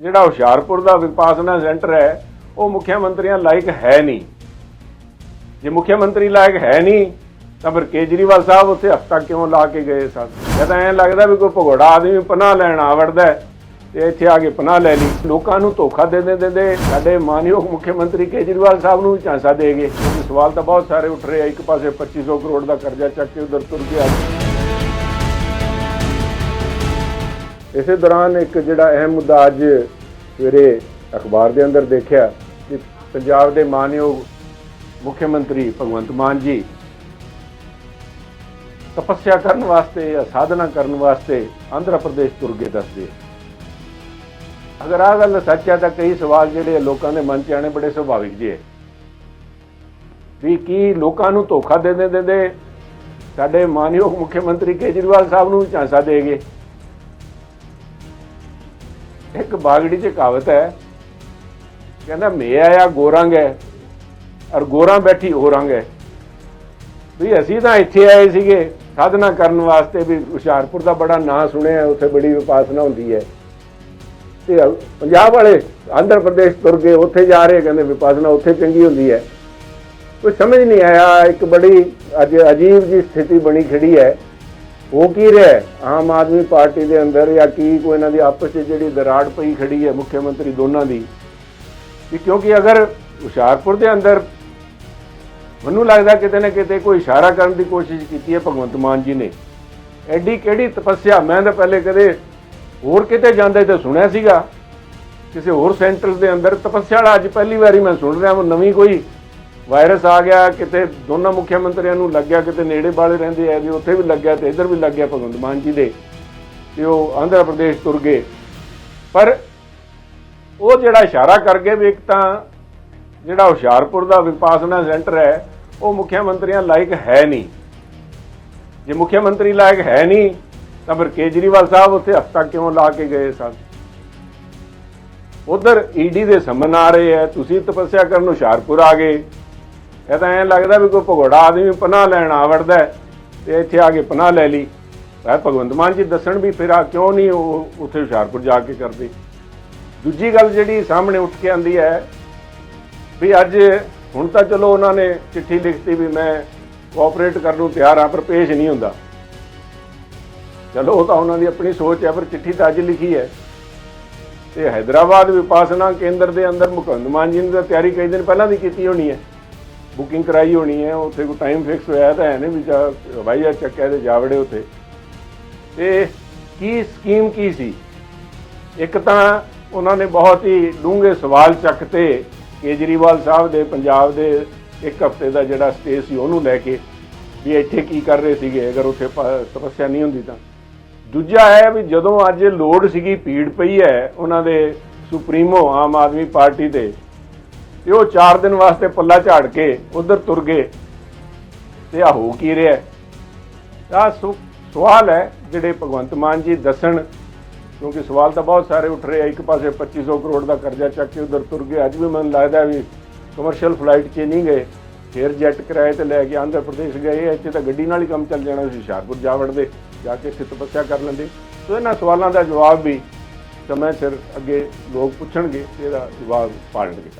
ਜਿਹੜਾ ਹੁਸ਼ਿਆਰਪੁਰ ਦਾ ਵਿਪਾਸਨਾ ਸੈਂਟਰ ਹੈ, ਉਹ ਮੁੱਖ ਮੰਤਰੀਆਂ ਲਾਇਕ ਹੈ ਨਹੀਂ। ਜੇ ਮੁੱਖ ਮੰਤਰੀ ਲਾਇਕ ਹੈ ਨਹੀਂ, ਤਾਂ ਫਿਰ ਕੇਜਰੀਵਾਲ ਸਾਹਿਬ ਉੱਥੇ ਹਫਤਾ ਕਿਉਂ ਲਾ ਕੇ ਗਏ ਸਨ? ਇਹ ਐਂ ਲੱਗਦਾ ਵੀ ਕੋਈ ਭਗੋੜਾ ਆਦਮੀ ਪਨਾਹ ਲੈਣ ਆਵੜਦਾ ਹੈ ਤੇ ਇੱਥੇ ਆ ਕੇ ਪਨਾਹ ਲੈ ਲਈ। ਲੋਕਾਂ ਨੂੰ ਧੋਖਾ ਦੇ ਦੇ ਦਿੰਦੇ ਸਾਡੇ ਮਾਨਯੋਗ ਮੁੱਖ ਮੰਤਰੀ ਕੇਜਰੀਵਾਲ ਸਾਹਿਬ ਨੂੰ ਵੀ ਝਾਂਸਾ ਦੇ ਗਏ। ਸਵਾਲ ਤਾਂ ਬਹੁਤ ਸਾਰੇ ਉੱਠ ਰਹੇ ਆ। ਇੱਕ ਪਾਸੇ 2500 ਕਰੋੜ ਦਾ ਕਰਜ਼ਾ ਚੱਕ ਕੇ ਉਧਰ ਤੁਰ ਗਿਆ ਇਸੇ ਦੌਰਾਨ ਇੱਕ ਜਿਹੜਾ ਅਹਿਮ ਮੁੱਦਾ ਅੱਜ ਸਵੇਰੇ ਅਖਬਾਰ ਦੇ ਅੰਦਰ ਦੇਖਿਆ ਕਿ ਪੰਜਾਬ ਦੇ ਮਾਨਯੋਗ ਮੁੱਖ ਮੰਤਰੀ ਭਗਵੰਤ ਮਾਨ ਜੀ ਤਪੱਸਿਆ ਕਰਨ ਵਾਸਤੇ ਜਾਂ ਸਾਧਨਾ ਕਰਨ ਵਾਸਤੇ ਆਂਧਰਾ ਪ੍ਰਦੇਸ਼ ਤੁਰ ਗਏ ਦੱਸਦੇ ਅਗਰ ਆ ਗੱਲ ਸੱਚ ਹੈ ਤਾਂ ਕਈ ਸਵਾਲ ਜਿਹੜੇ ਲੋਕਾਂ ਦੇ ਮਨ 'ਚ ਆਣੇ ਬੜੇ ਸੁਭਾਵਿਕ ਜੇ ਵੀ ਕੀ ਲੋਕਾਂ ਨੂੰ ਧੋਖਾ ਦੇ ਦਿੰਦੇ ਸਾਡੇ ਮਾਨਯੋਗ ਮੁੱਖ ਮੰਤਰੀ ਕੇਜਰੀਵਾਲ ਸਾਹਿਬ ਨੂੰ ਝਾਂਸਾ ਦੇ ਗਏ? ਇੱਕ ਬਾਗੜੀ 'ਚ ਕਹਾਵਤ ਹੈ, ਕਹਿੰਦਾ ਮੈਂ ਆਇਆ ਗੋਰੰਗ ਹੈ ਔਰ ਗੋਰਾਂ ਬੈਠੀ ਹੋ ਹੈ। ਵੀ ਅਸੀਂ ਤਾਂ ਇੱਥੇ ਆਏ ਸੀਗੇ, ਸਾਧਨਾ ਕਰਨ ਵਾਸਤੇ ਵੀ ਹੁਸ਼ਿਆਰਪੁਰ ਦਾ ਬੜਾ ਨਾਂ ਸੁਣਿਆ ਉੱਥੇ ਬੜੀ ਵਿਪਾਸਨਾ ਹੁੰਦੀ ਹੈ। ਤੇ ਪੰਜਾਬ ਵਾਲੇ ਆਂਧਰ ਪ੍ਰਦੇਸ਼ ਤੁਰ ਗਏ ਉੱਥੇ ਜਾ ਰਹੇ ਕਹਿੰਦੇ ਵਿਪਾਸਨਾ ਉੱਥੇ ਚੰਗੀ ਹੁੰਦੀ ਹੈ। ਕੋਈ ਸਮਝ ਨਹੀਂ ਆਇਆ, ਇੱਕ ਬੜੀ ਅੱਜ ਅਜੀਬ ਜੀ ਸਥਿਤੀ ਬਣੀ ਖੜੀ ਹੈ। ਉਹ ਕੀ ਰਿਹਾ? ਆਮ ਆਦਮੀ ਪਾਰਟੀ ਦੇ ਅੰਦਰ ਜਾਂ ਕੀ ਕੋਈ ਇਹਨਾਂ ਦੀ ਆਪਸ ਵਿੱਚ ਜਿਹੜੀ ਦਰਾੜ ਪਈ ਖੜੀ ਹੈ ਮੁੱਖ ਮੰਤਰੀ ਦੋਨਾਂ ਦੀ? ਕਿ ਕਿਉਂਕਿ ਅਗਰ ਹੁਸ਼ਿਆਰਪੁਰ ਦੇ ਅੰਦਰ ਮੈਨੂੰ ਲੱਗਦਾ ਕਿਤੇ ਨਾ ਕਿਤੇ ਕੋਈ ਇਸ਼ਾਰਾ ਕਰਨ ਦੀ ਕੋਸ਼ਿਸ਼ ਕੀਤੀ ਹੈ ਭਗਵੰਤ ਮਾਨ ਜੀ ਨੇ। ਐਡੀ ਕਿਹੜੀ ਤਪੱਸਿਆ? ਮੈਂ ਤਾਂ ਪਹਿਲੇ ਕਦੇ ਹੋਰ ਕਿਤੇ ਜਾਂਦੇ ਤੇ ਸੁਣਿਆ ਸੀਗਾ। ਕਿਸੇ ਹੋਰ ਸੈਂਟਰਸ ਦੇ ਅੰਦਰ ਤਪੱਸਿਆ ਵਾਲਾ ਅੱਜ ਪਹਿਲੀ ਵਾਰੀ ਮੈਂ ਸੁਣ ਰਿਹਾ ਹਾਂ ਨਵੀਂ ਕੋਈ ਵਾਇਰਸ ਆ ਗਿਆ, ਕਿਤੇ ਦੋਨਾਂ ਮੁੱਖ ਮੰਤਰੀਆਂ ਨੂੰ ਲੱਗਿਆ, ਕਿਤੇ ਨੇੜੇ ਵਾਲੇ ਰਹਿੰਦੇ ਆ ਵੀ ਉੱਥੇ ਵੀ ਲੱਗਿਆ ਤੇ ਇੱਧਰ ਵੀ ਲੱਗਿਆ ਭਗਵੰਤ ਮਾਨ ਜੀ ਦੇ, ਤੇ ਉਹ ਆਂਧਰਾ ਪ੍ਰਦੇਸ਼ ਤੁਰ ਗਏ। ਪਰ ਉਹ ਜਿਹੜਾ ਇਸ਼ਾਰਾ ਕਰ ਗਏ ਵੀ ਇੱਕ ਤਾਂ ਜਿਹੜਾ ਹੁਸ਼ਿਆਰਪੁਰ ਦਾ ਵਿਪਾਸਨਾ ਸੈਂਟਰ ਹੈ, ਉਹ ਮੁੱਖ ਮੰਤਰੀਆਂ ਲਾਇਕ ਹੈ ਨਹੀਂ। ਜੇ ਮੁੱਖ ਮੰਤਰੀ ਲਾਇਕ ਹੈ ਨਹੀਂ, ਤਾਂ ਫਿਰ ਕੇਜਰੀਵਾਲ ਸਾਹਿਬ ਉੱਥੇ ਹਫਤਾ ਕਿਉਂ ਲਾ ਕੇ ਗਏ ਸਨ? ਉਧਰ ਈਡੀ ਦੇ ਸਮਨ ਆ ਰਹੇ ਹੈ ਤੁਸੀਂ ਤਪੱਸਿਆ ਕਰਨ ਹੁਸ਼ਿਆਰਪੁਰ ਆ ਗਏ। ਇਹ ਤਾਂ ਐਂ ਲੱਗਦਾ ਵੀ ਕੋਈ ਭਗੋੜਾ ਆਦਮੀ ਪਨਾਹ ਲੈਣ ਆਵੜਦਾ ਤੇ ਇੱਥੇ ਆ ਕੇ ਪਨਾਹ ਲੈ ਲਈ। ਭਾਈ ਭਗਵੰਤ ਮਾਨ ਜੀ ਦੱਸਣ ਵੀ ਫਿਰ ਆ ਕਿਉਂ ਨਹੀਂ ਉਹ ਉੱਥੇ ਹੁਸ਼ਿਆਰਪੁਰ ਜਾ ਕੇ ਕਰਦੇ। ਦੂਜੀ ਗੱਲ ਜਿਹੜੀ ਸਾਹਮਣੇ ਉੱਠ ਕੇ ਆਂਦੀ ਹੈ ਵੀ ਅੱਜ ਹੁਣ ਤਾਂ ਚਲੋ ਉਹਨਾਂ ਨੇ ਚਿੱਠੀ ਲਿਖਤੀ ਵੀ ਮੈਂ ਕੋਆਪਰੇਟ ਕਰਨ ਨੂੰ ਤਿਆਰ ਆ ਪਰ ਪੇਸ਼ ਨਹੀਂ ਹੁੰਦਾ। ਚਲੋ ਉਹ ਤਾਂ ਉਹਨਾਂ ਦੀ ਆਪਣੀ ਸੋਚ ਹੈ, ਪਰ ਚਿੱਠੀ ਤਾਂ ਅੱਜ ਲਿਖੀ ਹੈ। ਤੇ ਹైదరాబాద్ ਵਿਪਾਸਨਾ ਕੇਂਦਰ ਦੇ ਅੰਦਰ ਮੁਕੰਦ ਮਾਨ ਜੀ ਨੇ ਤਾਂ ਤਿਆਰੀ ਕਈ ਦਿਨ ਪਹਿਲਾਂ ਦੀ ਕੀਤੀ ਹੋਣੀ ਹੈ। ਬੁਕਿੰਗ ਕਰਾਈ ਹੋਣੀ ਹੈ, ਉੱਥੇ ਕੋਈ ਟਾਈਮ ਫਿਕਸ ਹੋਇਆ ਤਾਂ ਹੈ ਨਹੀਂ ਵੀ ਜਾ ਹਵਾਈ ਜਹਾਜ਼ ਚੱਕਿਆ ਤੇ ਜਾਵੜੇ ਉੱਥੇ। ਤੇ ਕੀ ਸਕੀਮ ਕੀ ਸੀ? ਇੱਕ ਤਾਂ ਉਹਨਾਂ ਨੇ ਬਹੁਤ ਹੀ ਡੂੰਘੇ ਸਵਾਲ ਚੱਕਤੇ ਕੇਜਰੀਵਾਲ ਸਾਹਿਬ ਦੇ, ਪੰਜਾਬ ਦੇ ਇੱਕ ਹਫ਼ਤੇ ਦਾ ਜਿਹੜਾ ਸਟੇ ਸੀ ਉਹਨੂੰ ਲੈ ਕੇ ਵੀ ਇੱਥੇ ਕੀ ਕਰ ਰਹੇ ਸੀਗੇ, ਅਗਰ ਉੱਥੇ ਪ- ਤਪੱਸਿਆ ਨਹੀਂ ਹੁੰਦੀ ਤਾਂ। ਦੂਜਾ ਹੈ ਵੀ ਜਦੋਂ ਅੱਜ ਲੋੜ ਸੀਗੀ, ਭੀੜ ਪਈ ਹੈ ਉਹਨਾਂ ਦੇ ਸੁਪਰੀਮੋ ਆਮ ਆਦਮੀ ਪਾਰਟੀ ਦੇ ਤੇ ਉਹ 4 ਦਿਨ ਵਾਸਤੇ ਪੱਲਾ ਝਾੜ ਕੇ ਉਧਰ ਤੁਰ ਗਏ। ਤੇ ਆ ਹੋ ਕੀ ਰਿਹਾ? ਆ ਸਵਾਲ ਹੈ ਜਿਹੜੇ ਭਗਵੰਤ ਮਾਨ ਜੀ ਦੱਸਣ, ਕਿਉਂਕਿ ਸਵਾਲ ਤਾਂ ਬਹੁਤ ਸਾਰੇ ਉੱਠ ਰਹੇ ਆ। ਇੱਕ ਪਾਸੇ 2500 ਕਰੋੜ ਦਾ ਕਰਜ਼ਾ ਚੱਕ ਕੇ ਉਧਰ ਤੁਰ ਗਏ। ਅੱਜ ਵੀ ਮੈਨੂੰ ਲੱਗਦਾ ਵੀ ਕਮਰਸ਼ੀਅਲ ਫਲਾਈਟ 'ਚ ਨਹੀਂ ਗਏ। ਫੇਰ ਜੈਟ ਕਿਰਾਏ ਤੇ ਲੈ ਕੇ ਆਂਧਰਾ ਪ੍ਰਦੇਸ਼ ਗਏ। ਇੱਥੇ ਤਾਂ ਗੱਡੀ ਨਾਲ ਹੀ ਕੰਮ ਚੱਲ ਜਾਣਾ ਸੀ, ਹੁਸ਼ਿਆਰਪੁਰ ਜਾ ਵੜਦੇ, ਜਾ ਕੇ ਇੱਥੇ ਤਪੱਸਿਆ ਕਰ ਲੈਂਦੇ। ਸੋ ਇਹਨਾਂ ਸਵਾਲਾਂ ਦਾ ਜਵਾਬ ਵੀ ਸਮੇਂ ਸਿਰ ਅੱਗੇ ਲੋਕ ਪੁੱਛਣਗੇ ਤੇ ਇਹਦਾ ਜਵਾਬ ਪਾਲਣਗੇ